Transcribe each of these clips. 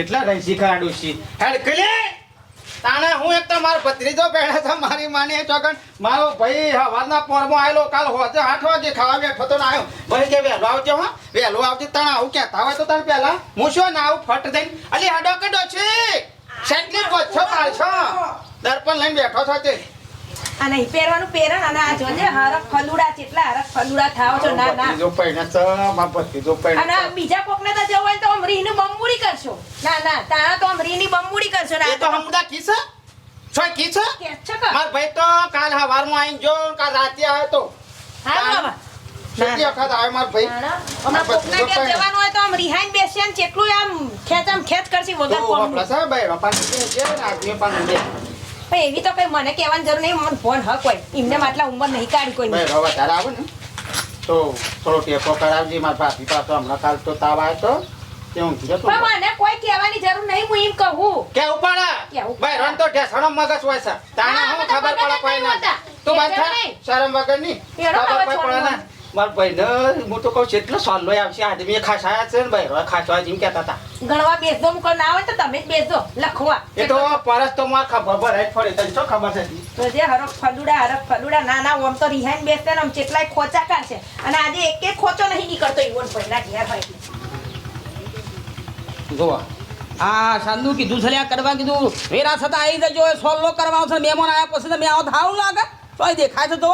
કેટલા રહી શીખાડું છી? હેડ કલે તાણે હું એક તો મારો ભત્રીજો પહેલા છે મારી માની ચોકન મારો ભાઈ હવાના પોરમાં આવેલો કાલ હોજે આઠ વાગે ખાવા બેઠો તો ના આવ્યો. ભાઈ કે વહેલો આવજો હા? વહેલો આવજો તાણે આવું કહેતા હોય તો તારે પહેલા? હું શું ના આવું? ફટ દઈને. અલી હાડો કે ડોછી શેટલી પોછો પાછો દર્પણ લઈને બેઠો છો તે. આ નહીં પહેરવાનું પહેરણ અને આ જોજે હરખ ફલુડા કેટલા હરખ ફલુડા થાવ છો. ના ના. ભત્રીજો પહેણે છે મારો જો પૈણા અને બીજા કોકને તો જવું હોય તો આમ રીહની બમબુડી કરશો. ના ના તારા તો અમરી ની બમબુડી કરશો ના તો હમદા કીસ છો? કીસ કે છે? કે માર ભાઈ તો કાલ હવારમાં આઈ જો કાલ રાતે આવ્યો તો. હા બાબા. કેટલી વખત આવ્યો માર ભાઈ. હમણાં કોકના ઘેર જવાનું હોય તો આમ રિહાઈન બેસીએ ને કેટલું આમ ખેંચ આમ ખેંચ કરશી વગર તો સાહેબ ભાઈ કે છે ને પણ પણ એવી તો કઈ મને કહેવાની જરૂર નહીં મને ફોન હક હોય. એમને માટલા ઉંમર નહીં કાઢી કોઈ ભાઈ હવે વધારે આવે ને. તો થોડો ટેકો કરાવજે મારા ભાભી પાસે હમણાં કાલ તો તાવ આવ્યો તો. મને કોઈ કહેવાની જરૂર નહીં હું એમ કહું. કે ઉપાડા. કેવું? ભાઈ રન તો ઢેસણો મગજ હોય છે. તાણે હું ખબર પડે કોઈ ના તું બંધ. શરમ વગરની ખબર કોઈ પડે ના મારા ભાઈ ને હું તો કહું છું એટલો સોલ્લો આવશે. આદમી ખાસાયા છે ને ભાઈ ખાસવા જેમ કહેતા હતા. ગણવા બેસદો મૂકો ના આવે તો તમે જ બેસદો લખવા. એ તો પરસ તો માર ખબર ભરાય ફરી તને શું ખબર છે? તો જે હરખ ફલુડા હરખ ફલુડા ના ના ઓમ તો રિહાઈન બેસતા ને આમ કેટલાય ખોચા કાઢશે અને આજે એક એક ખોચો નહીં નીકળતો ઈવન પહેલા ઘેર ભાઈ જોવા આ સાંદુ કીધું છે કરવા કીધું. વેરા છતાં આવી જજો સોલ્લો કરવા છે મહેમાન આવ્યા પછી તમે આવો તો લાગે. તો દેખાય છે તો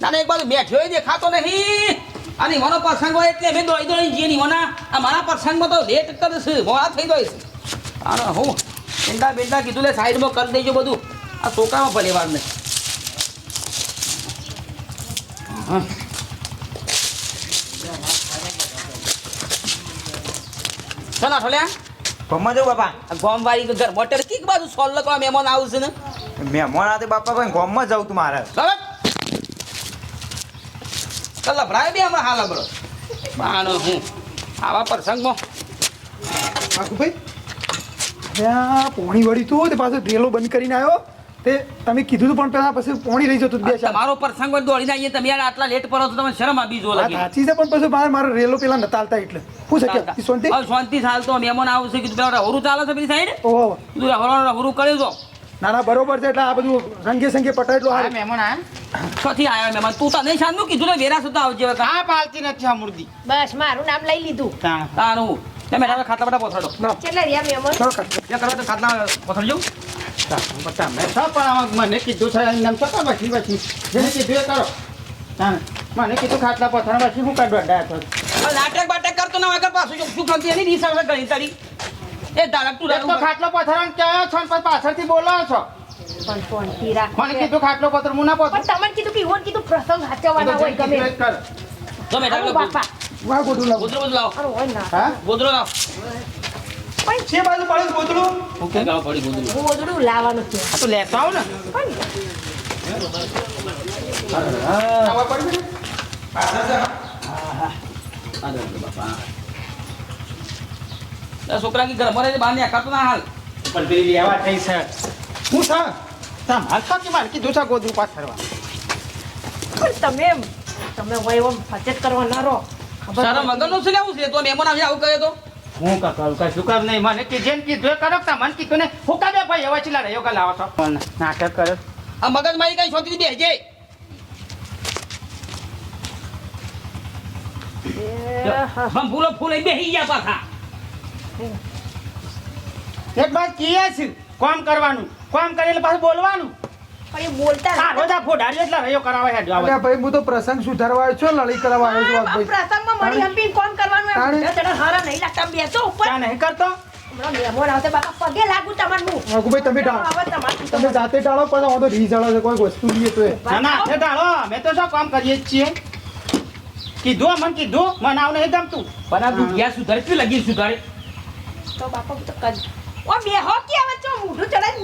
નાને એક બાજુ બેઠ્યો દેખાતો નહીં અને મારો પ્રસંગ હોય એટલે મેં દોઈ દોઈ જઈએ નહીં મના આ મારા પ્રસંગમાં તો લેટ કરશે મોડા થઈ છે. આનો હું બેંડા બેંડા કીધું લે સાઈડમાં કરી દેજો બધું. આ છોકરામાં ભલે વાર નહીં. હા. ચલા ઠોલ્યા ગમમાં જાઉં બાપા. ગોમ વાળી ઘર મોટર કીક બાજુ સોલ લખવા મહેમાન આવશે ને? મહેમાન આવે બાપા ભાઈ ગોમમાં જવું તું મારે. હવે ચાલ ભરાય બે હમણાં હાલ હમણો બાનો હું. આવા પ્રસંગમાં. ભાઈ પોણી વળી તું તે પાછું રેલો બંધ કરીને આવ્યો. તે તમે કીધું પણ પેલા પછી પોણી રહી જતું બે મારો પ્રસંગ હોય દોડીને આવીએ તમે યાર આટલા લેટ પડો તો તમે શરમ આપી જો લાગે. સાચી છે પણ પછી મારે મારો રેલો પેલા નતા આલતા એટલે. શું છે કે? શાંતિ? શાંતિ હાલ તો મહેમાન આવશે કીધું પેલા હરું ચાલે છે પેલી સાઈડ? ઓહો. હરું હરું કર્યું તો ના ના બરોબર છે એટલે આ બધું રંગે સંગે પટાય એટલું આ હારું. મહેમાન આયા છથી આવ્યા મહેમાન તું તને શાંતું કીધું ને વેરા સુતા આવજે હવે કાં. આ પાલતી નથી આ મુર્દી. બસ મારું નામ લઈ લીધું. તાણ. તારું તમે હવે ખાતા બટા પોથડો કેટલા રહ્યા મહેમાન ચલો કરવા તો ખાતા પોથડજો મને કીધું છે નામ છો તો પછી પછી જેને કીધું એ કરો. મને કીધું ખાટલા પથરા પછી હું કાઢવા ડાયા નાટક બાટક કરતો ના વગર પાછું શું કરતી એની રીસ આવે ગણી તારી એ દાડા તું એક તો ખાટલો પથરા કયો છો ને પછી પાછળથી બોલો છો? પણ રાખો મને કીધું ખાટલો પથર મુના પથર પણ તમને કીધું કે ઈવન કીધું પ્રસંગ હાચવવાના હોય ગમે. ગમે કરો. આવું બાપા. વાહ ગોદરો લાવ. ગોદરો લાવ. અરે હોય ના. હા? ગોદરો લાવો. છે બાજુ પડે ગાવ હું ઓદડું લાવવાનું છે. આ તો લેતો આવ ને. આવા પડી ગયું ને? આ બાપા. તારા છોકરા કે ઘરમાં મરે બહાર ને કાતો ના હાલ. પણ પેલી લેવા થઈ છે. હું છે તામ હાલ તો કે મારે કીધું છે ગોદરું ફરવા. પણ તમે તમે હોય એમ ફચેત કરવા ના રહો. સારા પડતી મગનનું શું લેવું છે? તો મહેમાન આવી આવું કહે તો? હું કા કરું? શું કર? નહીં મને કે જેમ કીધું. કરો તા મન કીધું ને હું કા બે ભાઈ હવે ચીલા રહ્યો કા લાવો છો? નાટક કરે. આ મગજ મારી કઈ છોકરી એ હા. હમ ફૂલો ફૂલ બેસી ગયા પાછા. એક બાદ કીએ છે કોમ કરવાનું. કોમ કરીને એટલે પાછું બોલવાનું. પણ બોલતા આ રોજા ફોડાડ્યો એટલે રહ્યો કરાવે હેડ્યો આવે. ભાઈ હું તો પ્રસંગ સુધારવા આવ્યો છું લડી કરવા આવ્યો છું ભાઈ. પ્રસંગમાં મળી હંપીને કોણ કરવાનું એમ? હારા નહીં લાગતા બેસો ઉપર. નહીં કરતો? મહેમાન આવશે બાપા પગે લાગુ તમારું. હું વાઘુભાઈ તમે ટાળો. તમારું. તમે જાતે ટાળો પણ તો રી જાળો છે કોઈ વસ્તુ નહીં તો ના ના હાથે ડાળો અમે તો શું કામ કરીએ જ છીએ? કીધું મને કીધું મને આવું નહીં ગમતું. પણ આ તું ગયા સુધારે શું લગી સુધારે? તો બાપા તો ઓ બેહો કે હવે ચો મૂઢું ચડાઈ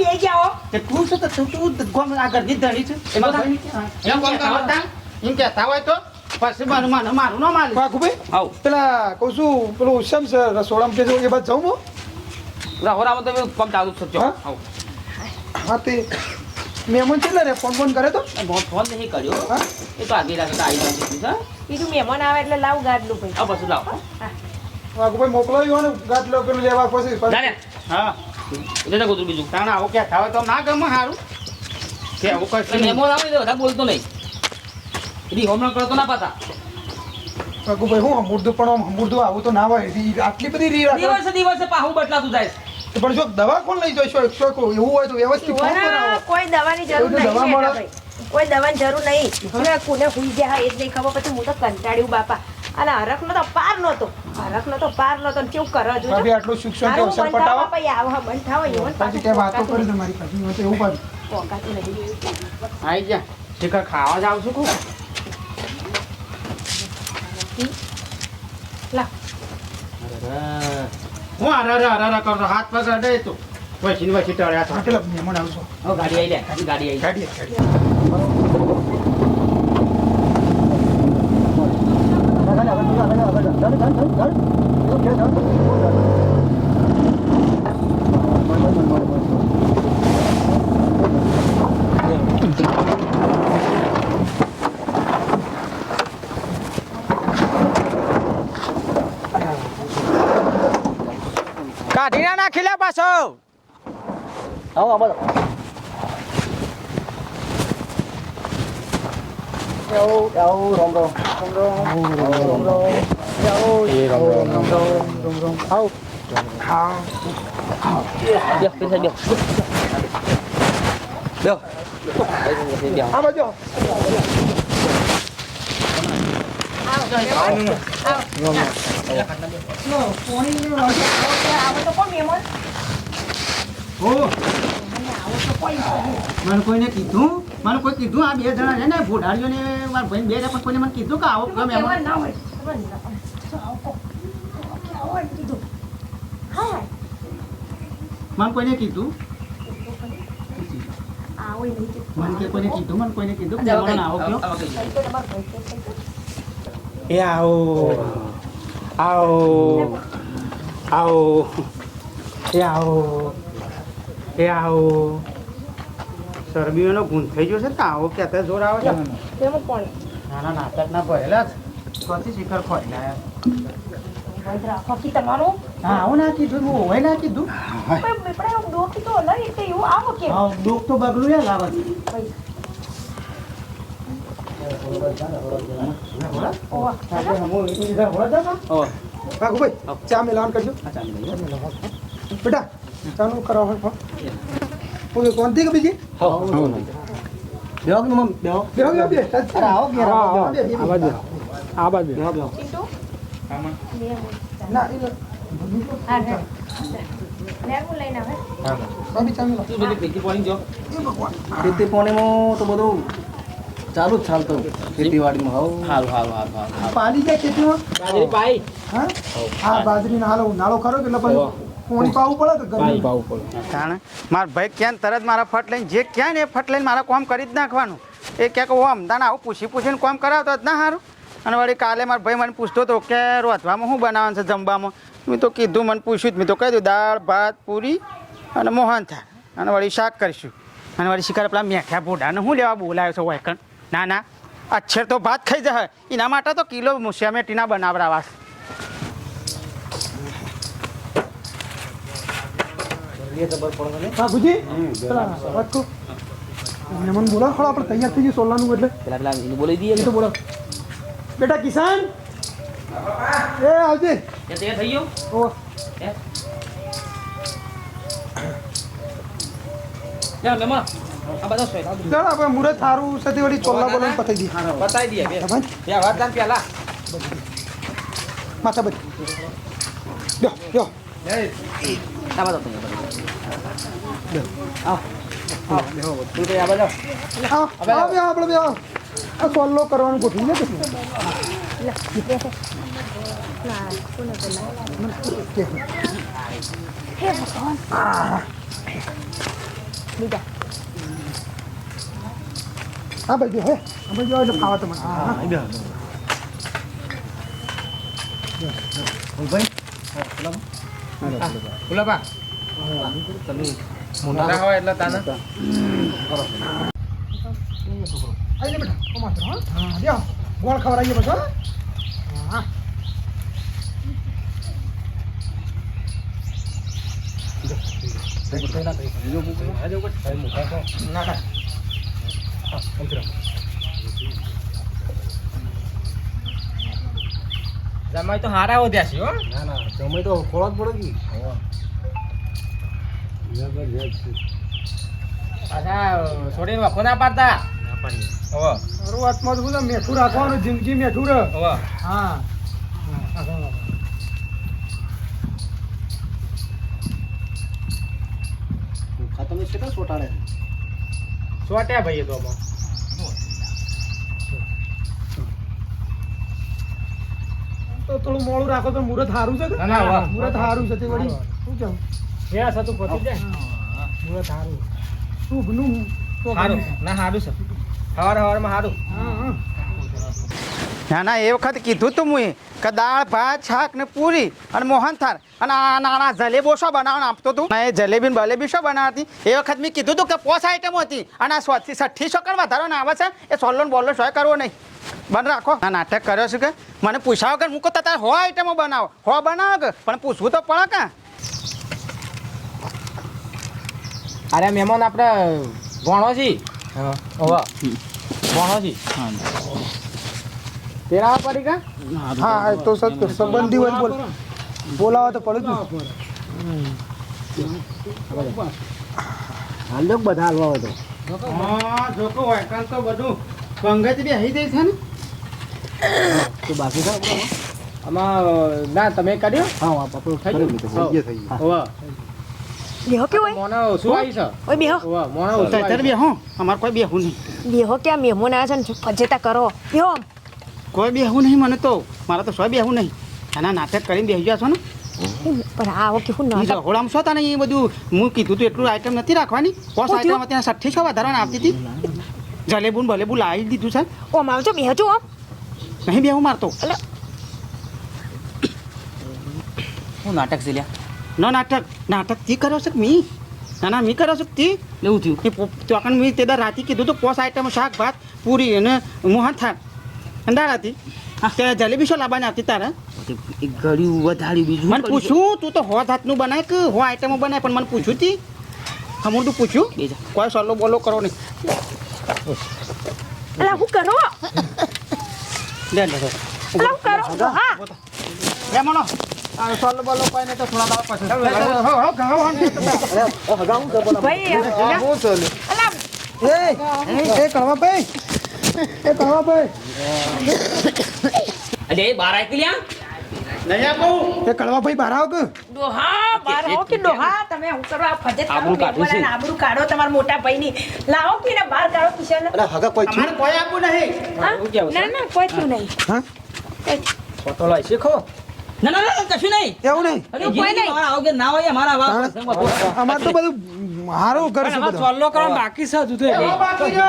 બે તું શું તો તું તું ગમ ધણી છે? એમાં. એમ કોમ કહેતા કરો. હતા, એમ કહેતા હોય તો પછી મને મને મારું ન વાઘુભાઈ આવ. પેલા કહું છું પેલું શમ છે? રસોડામાં કે છે, એ બાદ જાઉં હું. પૂરા હોરામાં તમે પગ ચાલુ થજો હા? હા તે મહેમાન છે રે ફોન ફોન કરે તો? ફોન ફોન નહીં કર્યો. હા? એ તો આગળ રાખતા આવી જાય બીજું મહેમાન આવે એટલે લાવ ગાડલું ભાઈ. આ પછી લાવ. હા. વાઘુભાઈ મોકલાવ્યો ને ગાટલો પેલું લેવા પછી હા. એટલે તો બીજું. તાણા આવું ક્યાં? થાવે તો ના ગમે સારું કે આવું કશું મેમો આવે તો બધા બોલતો નહીં. હોમવર્ક કરતો ના પાતા. વાઘુભાઈ હું અમૃતું પણ આમ આવું તો ના હોય. આટલી બધી રી દિવસે દિવસે પાહું બદલાતું જાય પણ જો દવા કોણ લઈ જશો એકસો એક એવું હોય તો વ્યવસ્થિત કોઈ દવાની જરૂર નહીં. કોઈ દવાની જરૂર નહીં. કોને કોને હુઈ ગયા એ જ નહીં ખબર પછી હું તો કંટાળ્યું બાપા. અને હરખનો તો પાર નહોતો. હરખનો તો પાર નહોતો ને કેવું કરો જો ભાભી આટલું શિક્ષણ કે અવસર પટાવો પછી આવો હા, મન થાવા એવું પછી પાછું વાતો કરી તમારી પાછી હોય તો એવું પાછું પોકાતી નહીં. આઈ જા. શિખર ખાવા જાવ છું કો લા. હું અરે રા અરે કરતો હાથ પગ અડે તો. વસી ટળ્યા હા હતા પેલા મહેમાન આવશો? હવે ગાડી આવી લે. ગાડી આવી ગાડી ગાડી. કાઢી ના નાખી લે પાછો બેસ પૈસા બેસ બેસ આ બાજુ આવો. આવો તો કોણ મહેમાન? મને કોઈને કીધું મને કોઈ કીધું આ બે જણા છે ને ભોડાડીઓ ને મારા ભાઈ બે પણ કોઈને મને કીધું કે આવો ગમે એમ ના હોય. મને કોઈને કીધું. મને કોઈને કીધું મને કોઈને કીધું આવો કયો ભાઈ Ao. Ao. એ આવો. ચરબીઓનો ગુણ થઈ ગયો છે ને આવો કે અત્યારે જોર આવે છે. તેમાં કોણ? નાના નાટક ના ભરેલા છે સ્વતી શિખર ખોઈ લાયા ભાઈ રાખો કે તમારું? હા આવું ના કીધું હું હોય ના કીધું. પણ બેપડા એવું દોખી તો એટલે એવું આવો કે? હા દુઃખ તો બગલું યાર લાવે છે ભાઈ, બોલા? ઓવા. આપણે હમું એક બીજા બોલા હતા ને? વાઘુભાઈ ચા મેલાન કરજો બેટા ચાનું કરાવો ઓકે કોણથી કે બીજી બેહો બેહો બે અરે આવો ઘેર આવો બે આ બાજુ આ બાજુ ના એ લઈને આવે. તું બધી જો ખેતી પાણીમાં તો બધું ચાલુ જ ચાલતું ખેતીવાડીમાં હવ. હાલ હાલ હાલ હાલ હાલ. પાલી જાય ખેતીમાં. બાજરી પાઈ. હા? હા બાજરીનો હાલો ઉનાળો ખરો કે એટલે પાણી પાવું પડે કે ગરમી? તાણે મારા ભાઈ ક્યાં તરત મારા ફટ લઈને જે ક્યાં ને એ ફટ લઈને મારા કોમ કરી જ નાખવાનું. એ ક્યાંક ઓ અમદાન આવું પૂછી પૂછીને કોમ કરાવતો જ ના સારું અને વળી કાલે મારા ભાઈ મને પૂછતો હતો કે રોધવામાં શું બનાવવાનું છે જમવામાં? મેં તો કીધું મને પૂછ્યું જ. મેં તો કહી દઉં દાળ ભાત પૂરી અને મોહન થાય અને વળી શાક કરીશું. અને વળી શિકાર પેલા મેઠા બોડાને હું લેવા બોલાવ્યો છો વાયકણ ના ના. અચ્છેર તો ભાત ખાઈ જાય એના માટે તો કિલો મુસિયામેટીના બનાવરાવા છે. બાબુજી મહેમાન બોલાવો ખરો આપણે તૈયાર થઈ જઈએ સોલાનું એટલે. પેલા પેલા એને બોલી દઈએ. તો બોલો બેટા કિસાન? એ આવજે. એ તૈયાર થઈ ગયો? ઓ. હે? યા મહેમાન ચાલ આપણે મુરત સારું સાથે વળી ચોલ્લા બોલાવીને પતાવી દઈએ પતાવી દઈએ બે ભાઈ. બે વાર દાન પેલા. માથા બધી. જો જો. આ બધા તો આવ. આવ. 아버지 해. 아버지 어디서 봐왔더만. 아, 아니야. ગુલાબા મોટા હોય એટલે તાને આઈને બેટા ઓ માત્ર હા લ્યો ગોળ ખવડાવીએ બસ હા જો ના થાય જો મોટા ના થાય જમાઈ તો હારા વધ્યા છે હો. ના ના જમાઈ તો ખોળા જ પડે કે પાછા છોડીને વખો ના પાડતા હોવ. શરૂઆતમાં તો બધું મેઠું રાખવાનું જિંદગી મેઠું રહે હોવ. હા. ખાતર ને કેટલા સોટાડે? છોટ્યા ભાઈ તો આમાં. તો થોડું મોડું રાખો તો મુહૂર્ત સારું છે? ના, ના. મુહૂર્ત સારું છે તે વળી. શું પતી જાય. મુહૂર્ત સારું શુભનું તો સારું ના સારું છે. સવાર સવારમાં સારું હા હા. ના ના એ વખત કીધું તું મુએ કે દાળ ભાત શાક ને પૂરી અને મોહન થાર અને આ નાના જલેબો શું બનાવવાનું આપતો તું? એ જલેબી ને બલેબી શું બનાવતી? એ વખત મેં કીધું તું કે પોસ આઈટમ હતી. અને આ સ્વાદથી સઠ્ઠી શોકર વધારો ને આવે છે? એ સોલ્લો ને બોલ્લો શોય કરવો નહીં. બન રાખો. આ નાટક કર્યો છે કે? મને પૂછાવો કે મૂકો તો તારે હો આઈટમો બનાવો. હો બનાવો કે? પણ પૂછવું તો પડે કે? અરે મહેમાન આપણે ભણો છી. હોવ. ભણો છી. તેરા પડી કા? હા એ તો સત સંબંધી હોય તો બોલ. બોલાવા તો પડે જ ને. હાલ બધા હાલવા હતો તો. હા જોકો હોય કાં તો બધું પંગજ બી જાય છે ને. તો બાકી બરાબર? આમાં ના તમે કર્યો? હા હા પાપડ થઈ ગયું? થઈ ગયું, ગયું. બેહો કે હોય મોનો ઓછું આવી છે. ઓય બેહો. હોવ મોનો ઓછું તારે આવી અમારે કોઈ બેહું નહીં. બેહો કે આ મહેમાન આવ્યા છે ને ફજેતા કરો. બેહો. કોઈ બેહું નહીં મને તો. મારે તો સોય બેહું નહીં. આના નાટક કરીને બેસી જશો ને. પણ આ વખતે હું નહીં નાટક રહોડામાં છો તને એ બધું હું કીધું તું એટલું આઈટમ નથી રાખવાની. પોસ શું આઈટમ ત્યાં સઠ્ઠી છો વધારવાની આપતી હતી જલેબુન બલેબુ લાવી દીધું છે ઓમ છો બેહજો આમ નહીં બેહું મારતો હું નાટક છે લ્યા. ન નાટક. નાટક તી કર્યો છે મી? ના ના મી કર્યો છે કે તી? એવું થયું. એ ચોકન મી તે રાતી કીધું તો પોસ આઈટમ શાક ભાત પૂરી અને મોહન થાળ. હતી ત્યાં જલેબી શું લાવવાની આવતી તારે? એક ગળ્યું વધાર્યું બીજું મને પૂછ્યું તું તો હો હાથનું બનાય કે હો આઈટમો બનાય પણ મને પૂછ્યું તી. હમું તું પૂછ્યું? બીજા કોઈ સલ્લો બોલો કરો નહીં. અલા હું કરો? લે લે. અલા હું કરો? હા લે મનો સલ્લો બોલો કોઈ નહીં તો થોડા દાડા પછી હો હો ગાવ ભાઈ અલા એ એ કળવાભાઈ એ કળવાભાઈ અરે એ બાર આવી લ્યા? નહીં આપું? એ કળવાભાઈ બહાર આવો કે? ડોહા બાર આવો કે ડોહા? તમે હું કરો આ આબરૂ કાઢી છે. આબરૂ કાઢો તમારા મોટા ભાઈની. લાવો કે એને બહાર કાઢો કિશન અરે હગા કોઈ અમારે કોઈ આપવું નહીં. ના ના કોઈ થયું નહીં. હા? ફોટો લાવી શીખો. ના ના ના કશું નહીં. એવું નહીં? અરે કોઈ નહીં. મારા આવો કે ના હોય મારા હા. તો બધું સારું ઘર છે બધું. સોલ્લો કરવા બાકી છે હો બાકી જો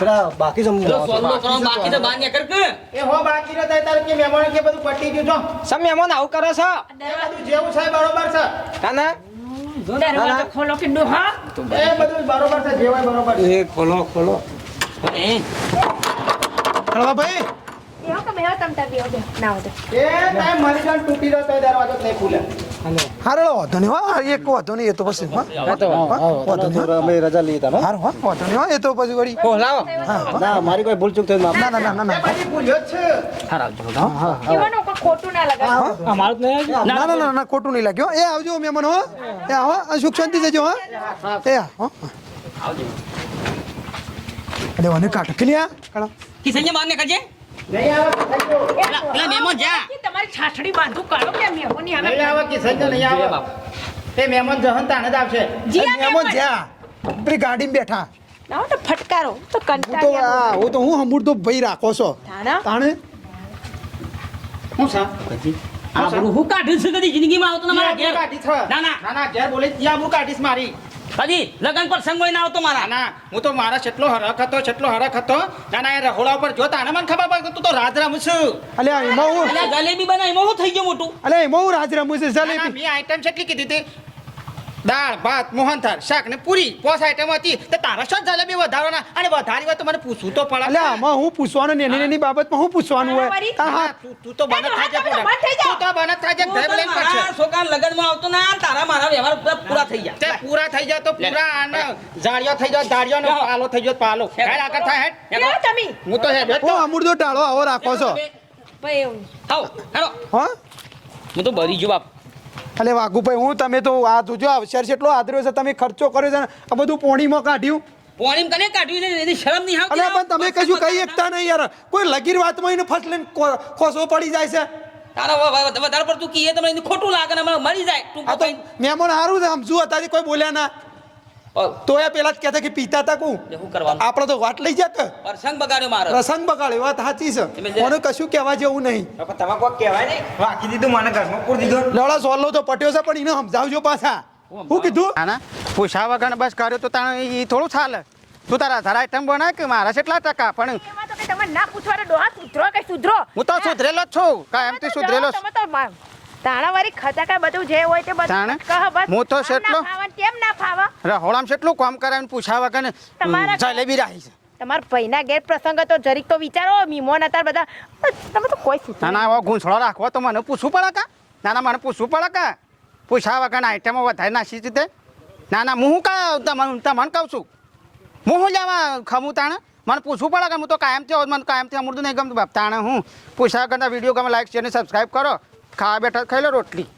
પેલા બાકી જમ સોલ્લો કરો બાકી તો બાર કર કે. એ હો બાકી રહ્યો તારે તારે કે મહેમાન કે બધું પટી ગયું જો. સમ મહેમાન આવું કરે છે? બધું જેવું છે બરોબર છે. ના ના. દરવાજો ખોલો કે ડોહા એ બધું બરોબર છે જેવાય બરોબર છે. એ ખોલો ખોલો. એ. કળવાભાઈ બેહો કે બેહો તમ તાર બેહો બેહો. ના હોય એ ટાઈમ મરી જાય તૂટી રહ્યો તો દરવાજો જ નહીં ખુલે. હારો વાંધો નહીં હો એક વાંધો નહીં એ તો પછી હા વાંધો નહીં. અમે રજા લઈએ તમે હારું હા વાંધો નહીં હો એ તો પછી વળી હો લાવો ના મારી કોઈ ભૂલ ચૂક થઈ ના ના ના ના ખોટું ના અમારું ના ના ના ના ખોટું નહીં લાગ્યો એ આવજો મહેમાન હો. એ આવો સુખ શાંતિ જજો હા. એ હો. અરે મને કાટ કે લ્યા કાઢો કિસનજી માર ને કરજે? નહીં આવે તો થઈ ગયો. પેલા પેલા જા. તમારી છાછડી બાંધું કાઢો કે મેહોની નહીં હવે આવે કે સંજય નહીં આવે. તે મહેમાન જહન તાણે આવશે જીયા મહેમાન મહેમાન. પેલી ગાડીમાં બેઠા. ના તો ફટકારો તો હું તો આ હું તો હું હમુર તો ભાઈ રાખો છો. તાણે? હું સા? આ બધું હું કાઢીશ છે કદી જિંદગીમાં આવતો ના મારા ઘેર? કાઢી છે. ના ના. ના ના ઘેર બોલે ત્યાં હું કાઢીશ મારી. કદી લગન પર સંગોઈ ના આવતો મારા. ના ના હું તો મારા છેટલો હરખ હતો છેટલો હરખ હતો ના ના એ રહોડા ઉપર જો તાણે મને ખબર પડે તું તો રાજ રમું છું. અલે એમાં હું અલે જલેબી બનાવી એમાં થઈ ગયું મોટું? અલે એમાં હું રાજ રમું છે ના, ના, જલેબી મેં આઈટમ કેટલી કીધી હતી દાળ ભાત મોહનથાળ શાક ને પૂરી. પોસ આઈટમ હતી. તો તારા શું જલેબી વધારવાના અને વધારી વાત મને પૂછવું તો પડે. એટલે આમાં હું પૂછવાનું નેની નેની બાબતમાં હું પૂછવાનું હોય? હા હા તું તું બનત થાય છે તમે તો. તું તો બનત થાય છે તું ઘરે તો લઈને પડશે છોકરાના લગ્નમાં આવતો ના તારા મારા વ્યવહાર પૂરા થઈ જાય. તે પૂરા થઈ જાય તો પૂરા અને જાળિયો થઈ જાય જાળિયો ને પાલો થઈ જાય પાલો. હેડ. આગળ થાય હેડ. તમે. હું તો હેડ. તો અમૂર્દો ટાળો આવો રાખો છો. ભાઈ. આવો હેડો. હા? હું તો ભરી જો બાપ. અલે વાઘુભાઈ હું તમે તો આ જોજો અવસર કેટલો આદર્યો છે તમે ખર્ચો કર્યો છે આ બધું પોણીમાં કાઢ્યું. પોણીમ કને કાઢ્યું ને એની શરમ નહીં આવતી અલે પણ તમે કશું કહી એકતા નહીં યાર. કોઈ લગીર વાતમાં એને ફસ લઈને ખોસો પડી જાય છે. તારા વધારે પડતું કીએ તમને ખોટું લાગે ને મરી જાય. તું તો મહેમાન સારું છે સમજુ હતા કોઈ બોલ્યા ના. તો એ પેલા જ કહેતા કે પીતા તા કું શું કરવાનું? આપણે તો વાટ લઈ જાત. પ્રસંગ બગાડ્યો મારો. પ્રસંગ બગાડ્યો વાત સાચી છે. મને કશું કહેવા જેવું નહીં. તમે કોઈ કહેવાય નહીં? વાકી દીધું મને ઘરમાં પૂર દીધો. લડા સોલ્લો તો પટ્યો છે પણ એને સમજાવજો પાછા. હું કીધું? ના પૂછા વગર બસ કર્યો તો તાણે એ થોડું ચાલે તું તારા તારા આઈટમ બનાય કે મારા કેટલા ટકા? પણ એમાં તો કે તમે ના પૂછવા ડોહા સુધરો કે સુધરો? હું તો સુધરેલો જ છું. સુધરેલો જ. તમે તો તાણાવાળી ખટાકા બધું જે હોય તે? બધું કહ બસ. હું તો શેટલો- ફાવે ને ફાવે. રહોળામાં કેટલું કામ કરાવીને ને પૂછા વગર ને તમારા જલેબી રાખી છે. તમાર ભાઈના ગેર પ્રસંગ તો જરીક તો વિચારો મીમોન હતા બધા. તમે તો કોઈ ના ના આવો ગુંસળો રાખવો તો મને પૂછવું પડે કા? ના ના મને પૂછવું પડે કા? પૂછા કને આઈટમો વધારે ના છે તે ના ના હું કા તમને તમને કહું છું. હું હું લેવા ખમું તાણે? મને પૂછવું પડે કે હું તો કાયમથી મને કાયમથી અમૃત નહીં ગમતું. બાપ તાણે હું? પૂછાવા કરતા વીડિયો ગમે લાઈક શેર ને સબસ્ક્રાઈબ કરો. ખાવા બેઠા ખાઈ લો રોટલી